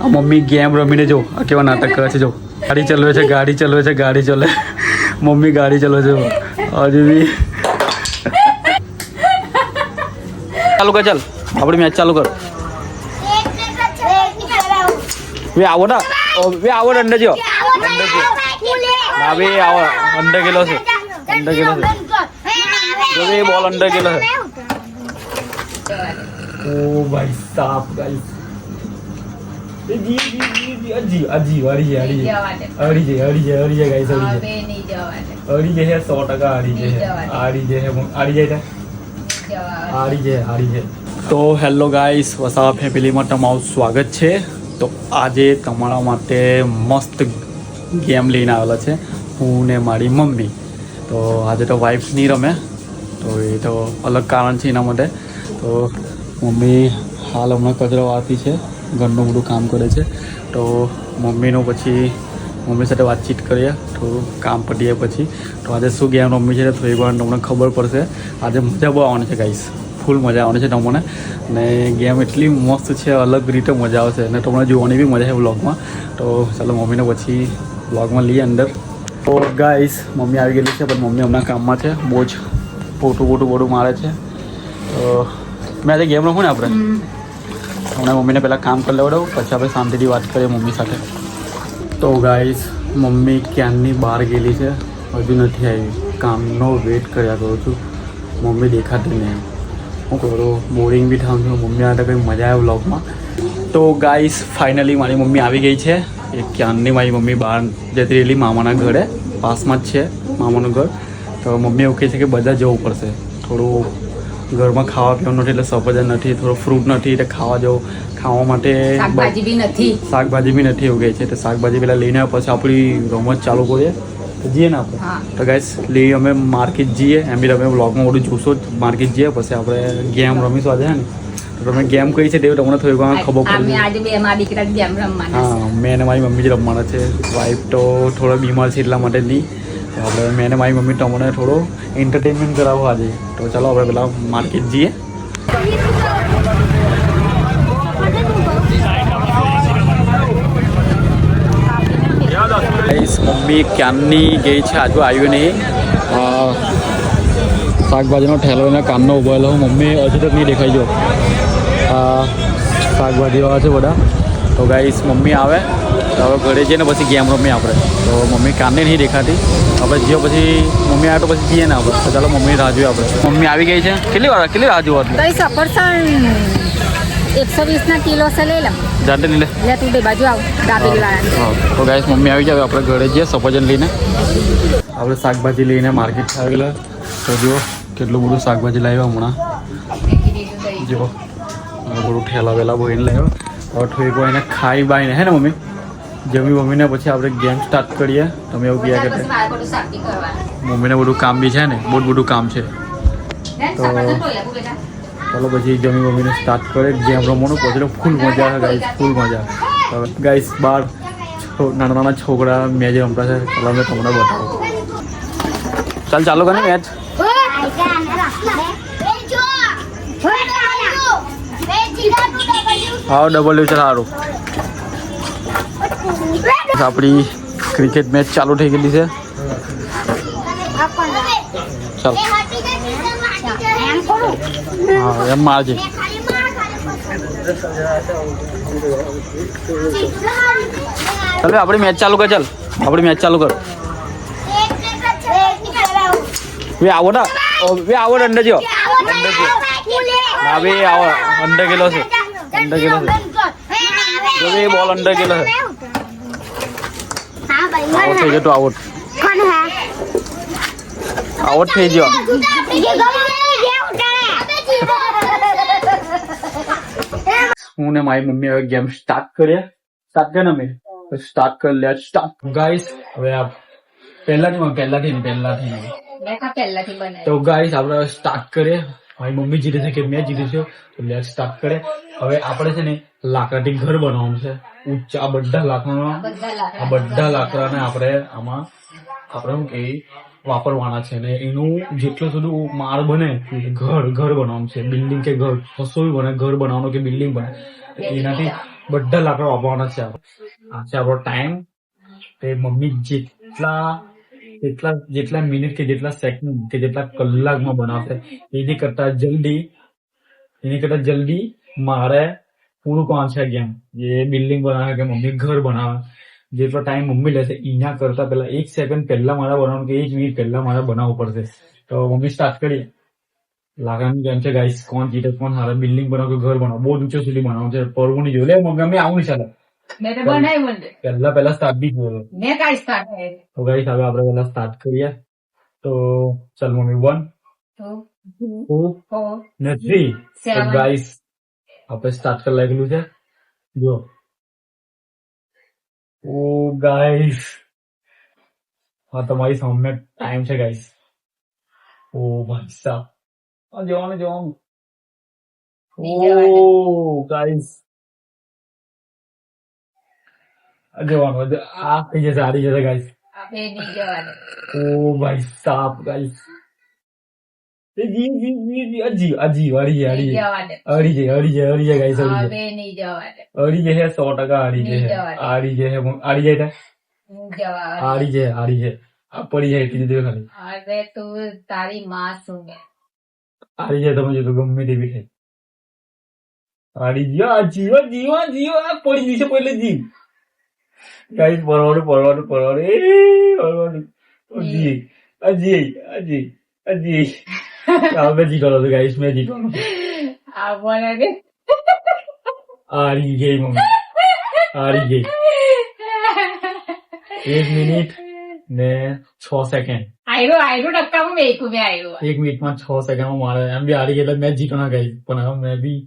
આ mummy game રમીને જો આ કેવા નાટક કરે છે જો ગાડી ચલાવે છે ગાડી ચલાવે છે ગાડી ચલે મમ્મી ગાડી ચલાવે છે હજુ બી ચાલુ કર ચાલ આપણી મેચ ચાલુ કર વે આવો ના ઓ, વે આવો ને અંડર જો ના બે આવો અંડર ગયેલો છે અંડર ગયેલો છે જો બે બોલ અંડર ગયેલો છે ઓ ભાઈ સાપ ગાઈસ તો હેલો ગાઈસ વસાવા ફેમિલીમાં તમારું સ્વાગત છે. તો આજે તમારા માટે મસ્ત ગેમ લઈને આવેલા છે હું ને મારી મમ્મી. તો આજે તો વાઈફ નહીં રમે. તો એ તો અલગ કારણ છે એના માટે. તો મમ્મી હાલ હમણાં કચરો વાળતી છે. ઘરનું બધું કામ કરે છે. તો મમ્મીનું પછી મમ્મી સાથે વાતચીત કરીએ થોડું કામ પટીએ પછી. તો આજે શું ગેમ મમ્મી છે થોડી વાર તમને ખબર પડશે. આજે મજા બહુ આવવાની છે ગાઈસ ફૂલ મજા આવવાની છે તમને. ને ગેમ એટલી મસ્ત છે, અલગ રીતે મજા આવશે. અને તમને જોવાની બી મજા છે વ્લોગમાં તો ચાલો મમ્મીને પછી વ્લોગમાં લઈએ અંદર. તો ગાઈસ મમ્મી આવી ગયેલી છે, પણ મમ્મી હમણાં કામમાં છે. બહુ જ પોટું પોટું બોટું મારે છે. તો મેં આજે ગેમ રમું ને આપણે? હમણાં મમ્મીને પહેલાં કામ કરી લેવડાવું, પછી આપણે શાંતિથી વાત કરીએ મમ્મી સાથે. તો ગાઈસ મમ્મી ક્યાંની બહાર ગયેલી છે? હજુ નથી આવી. કામનો વેટ કર્યા કરું છું. મમ્મી દેખાતી નહીં. હું કરું બોરિંગ બી થાઉં છું. મમ્મી આ કંઈ મજા આવે વ્લોગમાં તો ગાઈસ ફાઇનલી મારી મમ્મી આવી ગઈ છે. એ ક્યાંની મારી મમ્મી બહાર જતી રહેલી? મામાના ઘરે. પાસમાં જ છે, મામાનું ઘર. તો મમ્મી એવું કહે છે કે બધા જવું પડશે. થોડું ઘરમાં ખાવા પીવાનું નથી એટલે સફરજન નથી થોડું ફ્રૂટ નથી એટલે ખાવા જવું ખાવા માટે શાકભાજી બી નથી. શાકભાજી બી નથી એવું કહે છે તો શાકભાજી પેલા લઈને પછી આપણી રમત ચાલુ કરીએ તો જઈએ ને આપણે. તો ગાઈસ લઈ અમે માર્કેટ જઈએ એમ બી તમે બ્લોગમાં બધું જોશો જ માર્કેટ જઈએ પછી આપણે ગેમ રમીશું આજે ને? તો તમે ગેમ કઈ છે તે તમને થોડી ઘણા ખબર પડે. આજે બે મારા દીકરા ગેમ રમવાના હા મેં અને મારી મમ્મી જ રમવાના છે. વાઈફ તો થોડા બીમાર છે એટલા માટે નહીં. આપણે મેં મારી મમ્મી તમને થોડો એન્ટરટેનમેન્ટ કરાવો આજે. તો ચાલો આપણે પેલા માર્કેટ જઈએ. મમ્મી ક્યારની ગઈ છે? આજુ આવ્યું નહીં. શાકભાજીનો ઠેલો એને કાનનો હું મમ્મી હજુ તક નહીં દેખાઈ જો શાકભાજી શાકભાજીવાળા છે બધા. તો ગાઈસ મમ્મી આવે. તો હવે ઘરે જઈને પછી ગેમ રમીએ આપણે. તો મમ્મી કાનને નહીં દેખાતી. આપણે જીઓ પછી મમ્મી આવે તો પછી જઈએ ને આપણે. તો ચાલો મમ્મી રાહ જોઈએ આપણે. મમ્મી આવી ગઈ છે? કેટલી વાર કેટલી રાહ જોવા એકસો વીસ કિલો છે લઈ લો. જાતે નહીં લે? લે તું બે બાજુ આવ. દાબેલી વાળાની તો ગાઈસ મમ્મી આવી જાય આપણે ઘરે જઈએ સફરજન લઈને. આપણે શાકભાજી લઈને માર્કેટ આવેલા તો જુઓ કેટલું બધું શાકભાજી લાવ્યા હમણાં. જુઓ બધું ઠેલા વેલા બોઈને લાવ્યો. હવે વાર એને ખાઈ બાઈને હે ને મમ્મી? જમી મમ્મીને પછી આપણે ગેમ સ્ટાર્ટ કરીએ. તમે એવું કહ્યા કે. મમ્મીને બધું કામ બી છે ને બહુ બધું કામ છે. તો-. ચાલો પછી જમી મમ્મીને સ્ટાર્ટ કરે ગેમ રમવાનું પછી ફૂલ મજા આવે ગાઈસ ફૂલ મજા આવે. ગાઈસ બાર નાના નાના છોકરા મેચ રમતા છે ચાલો અમે તમને બતાવો. ચાલ ચાલો કરે મેચ હા ડબલ યુ ચાલ સારું આપણી ક્રિકેટ મેચ ચાલુ થઈ ગયેલી છે. ચાલ. હા એમ મારજે ચાલ ભાઈ આપણી મેચ ચાલુ કર ચાલ. આપણી મેચ ચાલુ કર. વે આવો ના ઓ, વે આવો ને અંડર જો. ના બે આવો અંડર ગયેલો છે. અંડર ગયેલો છે. જો બે બોલ અંડર ગયેલો છે. આઉટ થઈ ગયો તો આઉટ. આઉટ થઈ ગયો. હું ને મારી મમ્મી હવે ગેમ સ્ટાર્ટ કરીએ સ્ટાર્ટ કરે ને અમે? સ્ટાર્ટ કર લે સ્ટાર્ટ ગાઈસ હવે આ પહેલાથી પહેલાથી ને પહેલાથી. તો ગાઈસ આપણે સ્ટાર્ટ કરીએ. મારી મમ્મી જીતે છે કે મેં જીતી છે તો લેટ સ્ટાર્ટ કરે હવે આપણે છે ને લાકડાથી ઘર બનાવવાનું છે. ઊંચા બધા લાકડાના બધા આ લાકડા. બધા લાકડાને આપણે આમાં આપણે શું કે વાપરવાના છે ને એનું જેટલું સુધી માળ બને ઘર ઘર બનાવવાનું છે. બિલ્ડિંગ કે ઘર રસોઈ બને ઘર બનાવવાનું કે બિલ્ડિંગ બને એનાથી બધા લાકડા વાપરવાના છે આ છે આપણો ટાઈમ. તે મમ્મી જેટલા જેટલા જેટલા મિનિટ કે જેટલા સેકન્ડ કે જેટલા કલાકમાં બનાવશે એની કરતા જલ્દી એની કરતા જલ્દી મારે પૂરું કામ છે ગેમ જે બિલ્ડિંગ બનાવે કે મમ્મી ઘર બનાવે જેટલો ટાઈમ મમ્મી લેશે એના કરતા પહેલા એક સેકન્ડ પહેલા મારા બનાવવાનું કે એક મિનિટ પહેલા મારે બનાવવું પડશે. તો મમ્મી સ્ટાર્ટ કરીએ લાગણી ગેમ છે ગાઈસ કોણ જીતે કોણ હારે? બિલ્ડિંગ બનાવો કે ઘર બનાવો? બહુ ઊંચો સુધી બનાવવાનું છે. પરવું નહીં જોયું મમ્મી અમે આવું નહીં ચાલે. મેં તો બનાવી મને પહેલા પહેલા સ્ટાર્ટ બી જોયો મેં કાંઈ સ્ટાર્ટ તો ગાઈસ હવે આપણે પહેલા સ્ટાર્ટ કરીએ. તો ચાલ મમ્મી વન ટુ ફોર ને થ્રી ગાઈસ આપણે સ્ટાર્ટ કરી લાગેલું છે. જો. ઓ ગાઈસ હા તમારી સામે ટાઈમ છે ગાઈસ ઓ ભાઈ સાહેબ જવાનું જવાનું. ઓ ગાઈસ આ જવાનું આ થઈ જશે હારી જશે ગાઈસ ઓ ભાઈ સાહેબ ગાઈસ એ જી જી જી જી આ જી આ જી હારી જાય હારી નહીં જાય જવા દે અડી જાય અડી જાય અડી જાય ગાઈસ અડી જાય અડી જાય સો ટકા નહીં જાય આડી જાય આડી જાય આડી જાય આડી જાય આ પડી જાય એટલી દે ખાલી. અરે તું તારી માં શું આડી જાય તમે જો ગમે તેવી થાય આડી ગયો આ જીવો જીવો જીવો આ પડી જશે પહેલે જીવ ગાઈસ પરવાનું પરવાનું પરવાનું એ પરવાનું જી આ જી આ જી આ જી આ મેં જીતવાનો હતો ગાઈસ મેં જીતવાનો આ બોલે દે આડી ગઈ મમ્મી આડી ગઈ એક મિનિટ ને છ સેકન્ડ આયરો આયરો ટક્કામાં મેં એક મેં આયરો એક મિનિટમાં છ સેકન્ડમાં મારે. એમ બી હારી ગયા મેચ જીતો ના ગઈ. પણ હવે મેં બી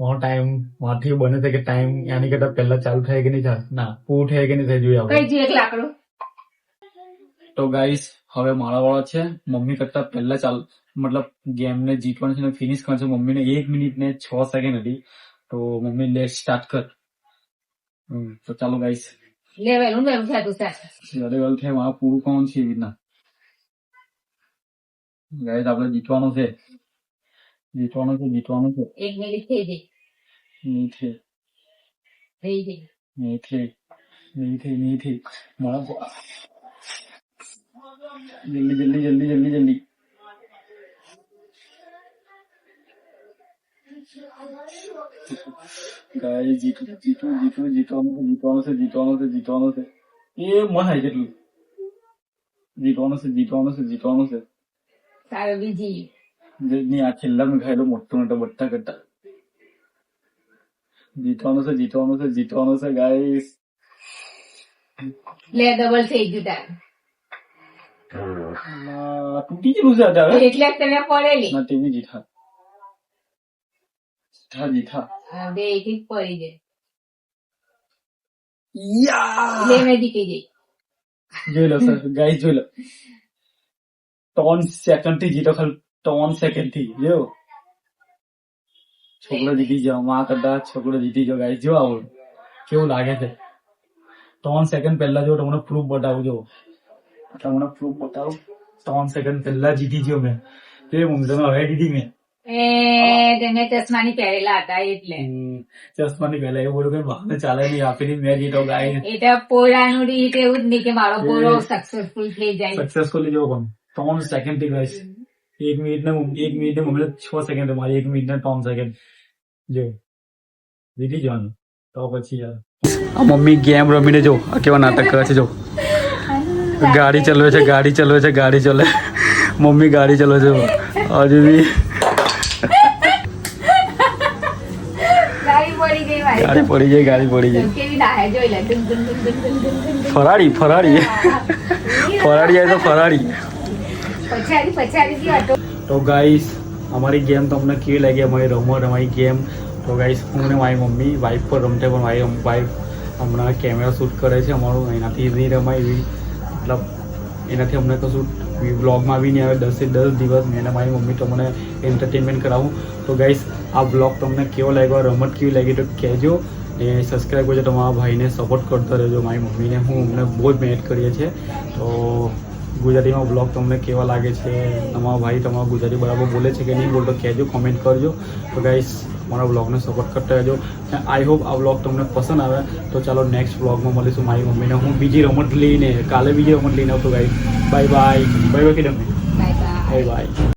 મારો ટાઈમ માથી બને છે કે ટાઈમ એની કરતા પહેલા ચાલુ થાય કે નહીં થાય? ના પૂરું થાય કે નહીં થાય જોઈએ આપણે. કઈ એક લાકડું? તો ગાઈસ હવે મારા વાળા છે. મમ્મી કરતા પહેલા ચાલ મતલબ ગેમ ને જીતવાનું છે ને ફિનિશ કરવાનું છે. મમ્મીને એક મિનિટ ને છ સેકન્ડ હતી. તો મમ્મી લેટ સ્ટાર્ટ કર. તો ચાલો ગાઈસ લેવેલું મેં થતું છે જયારે લેવલ થાય મારા પૂરું કોણ છે એવી રીતના? ગાઈસ આપણે જીતવાનું છે. જીતવાનું છે જીતવાનું છે. એક મિનિટ થઈ જઈ નહીં થઈ થઈ જઈ નહીં થઈ નહીં થઈ નહીં થઈ મળો જલ્દી જલ્દી જલ્દી જલ્દી જલ્દી. ગાય જીતું જીતું જીતું જીતવાનું છે જીતવાનું છે જીતવાનું છે જીતવાનું છે એ મન થાય કેટલું જીતવાનું છે જીતવાનું છે જીતવાનું છે તારે બીજી જે- ની આ છેલ્લા મેં ખાયેલો મોટો મોટો બટ્ટા કરતા જીતવાનું છે જીતવાનું છે જીતવાનું છે ગાઈસ લે ડબલ થઈ ગયું તારે ના, તૂટી ગયેલું છે અત્યારે એટલે જ તને પડેલી ના તેવી જીઠા જીઠા જીઠા હા, બે એક એક પડી જાય. યા! લે મેં જીતી જઈ જોઈ લો સર ગાઈસ જોઈ લો. ત્રણ સેકન્ડથી જીતો ખાલી ત્રણ સેકન્ડથી જો છોકરો જીતી ગયો માં કરતા છોકરો જીતી ગયો ગાઈસ જો આવું. કેવું લાગે છે? ત્રણ સેકન્ડ પહેલા જો તમને પ્રૂફ બતાવું જો તમને પ્રૂફ બતાવું? ત્રણ સેકન્ડ પહેલા જીતી ગયો મેં. તે તમે હવે જીતી મેં એ ચશ્માની પહેરેલા હતા એટલે. ચશ્માની પહેલા એવું બોલું કે બહાને ચાલે નહીં આપીને મેં જીતો ગાય એટલે પોરાનું રીત એવું જ નહીં કે મારો પોરો સક્સેસફુલ થઈ જાય. સક્સેસફુલી જો કોણ? ત્રણ સેકન્ડથી ગાઈસ એક મિનિટ ને એક મિનિટ ને મમ્મી છ સેકન્ડ મારી એક મિનિટ ને ત્રણ સેકન્ડ જો જીતી જવાનું. તો પછી યાર. મમ્મી ગેમ રમીને જો આ કેવા નાટક કરે છે જો. ગાડી ચલાવે છે ગાડી ચલાવે છે ગાડી ચલાવે. મમ્મી ગાડી ચલાવે છે હજુ બી ગાડી પડી જાય ગાડી પડી જાય. ફરાળી ફરાળી. ફરાળી જાય તો હતો. તો ગાઈસ અમારી ગેમ તમને કેવી લાગી? અમારી રમત અમારી ગેમ. તો ગાઈસ હું ને મારી મમ્મી વાઈફ પર રમતે પણ મારી વાઈફ હમણાં કેમેરા શૂટ કરે છે. અમારું એનાથી નહીં રમાય એવી મતલબ એનાથી અમને કશું બ્લોગમાં બી નહીં આવે, દસે દસ દિવસ મેં મારી મમ્મી તમને એન્ટરટેનમેન્ટ કરાવું. તો ગાઈસ આ બ્લોગ તમને કેવો લાગ્યો, રમત કેવી લાગી તો કહેજો એ સબસ્ક્રાઈબ કરજો તમારા ભાઈને સપોર્ટ કરતો રહેજો, મારી મમ્મીને. હું અમને બહુ જ મહેનત કરીએ છીએ. તો ગુજરાતીમાં બ્લોગ તમને કેવા લાગે છે? તમારા ભાઈ તમારા ગુજરાતી બરાબર બોલે છે કે નહીં બોલતો કહેજો કોમેન્ટ કરજો. તો ગાઈસ મારા બ્લોગને સપોર્ટ કરતા રહેજો. આઈ હોપ આ બ્લોગ તમને પસંદ આવે. તો ચાલો નેક્સ્ટ બ્લોગમાં મળીશું મારી મમ્મીને. હું બીજી રમત લઈને કાલે બીજી રમત લઈને આવતો ગાઈ બાય બાય બાય બાય કે તમે બાય બાય